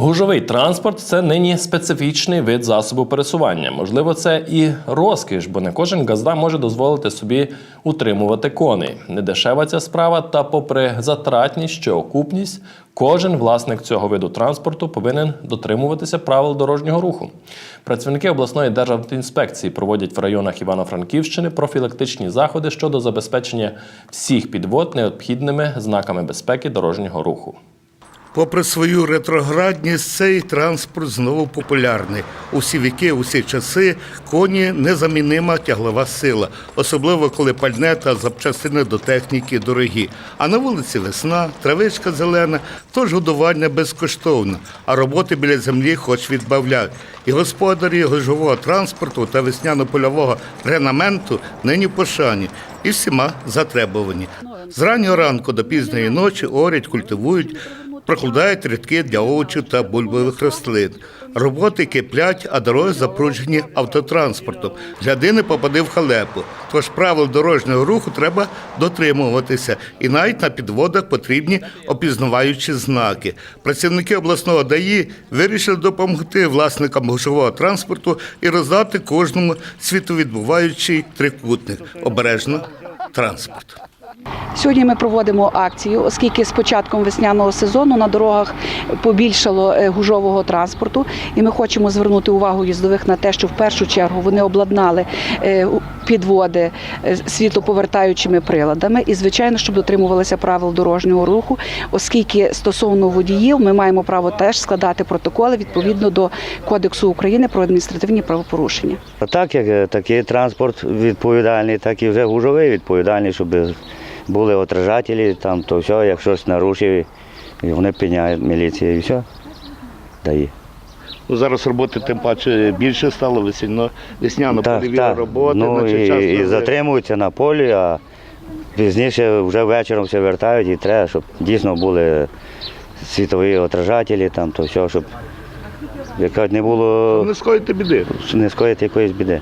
Гужовий транспорт це нині специфічний вид засобу пересування. Можливо, це і розкіш, бо не кожен газда може дозволити собі утримувати коней. Недешева ця справа, та попри затратність чи окупність, кожен власник цього виду транспорту повинен дотримуватися правил дорожнього руху. Працівники обласної державтоінспекції проводять в районах Івано-Франківщини профілактичні заходи щодо забезпечення всіх підвод необхідними знаками безпеки дорожнього руху. Попри свою ретроградність, цей транспорт знову популярний. У всі віки, у всі часи коні незамінима тяглова сила, особливо коли пальне та запчастини до техніки дорогі. А на вулиці весна, травичка зелена, тож годування безкоштовне, а роботи біля землі хоч відбавляй. І господарі гужового транспорту та весняно-польового ренаменту нині пошані і всіма затребувані. З раннього ранку до пізньої ночі орять, культивують, прокладають рядки для овочів та бульбових рослин. Роботи киплять, а дороги запруджені автотранспортом. Гляди не попади в халепу. Тож правил дорожнього руху треба дотримуватися. І навіть на підводах потрібні опізнаваючі знаки. Працівники обласного ДАІ вирішили допомогти власникам гужового транспорту і роздати кожному світовідбуваючий трикутник. Обережно транспорт. Сьогодні ми проводимо акцію, оскільки з початком весняного сезону на дорогах побільшало е, гужового транспорту, і ми хочемо звернути увагу їздових на те, що в першу чергу вони обладнали е, підводи е, світлоповертаючими приладами, і звичайно, щоб дотримувалися правил дорожнього руху, оскільки стосовно водіїв ми маємо право теж складати протоколи відповідно до Кодексу України про адміністративні правопорушення. Так як такий транспорт відповідальний, так і вже гужовий відповідальний, щоб були отражателі, там то все, як щось нарушив, і вони піняють міліція і все. Дає. Ну, зараз роботи тим паче більше стало весняно, весняно Так, поліві так. роботи. Ну, і, і затримуються на полі, а пізніше вже вечором все вертають і треба, щоб дійсно були світові отражателі, там то все, щоб як кажуть, не було Не скоїте біди. не скоїти якоїсь біди.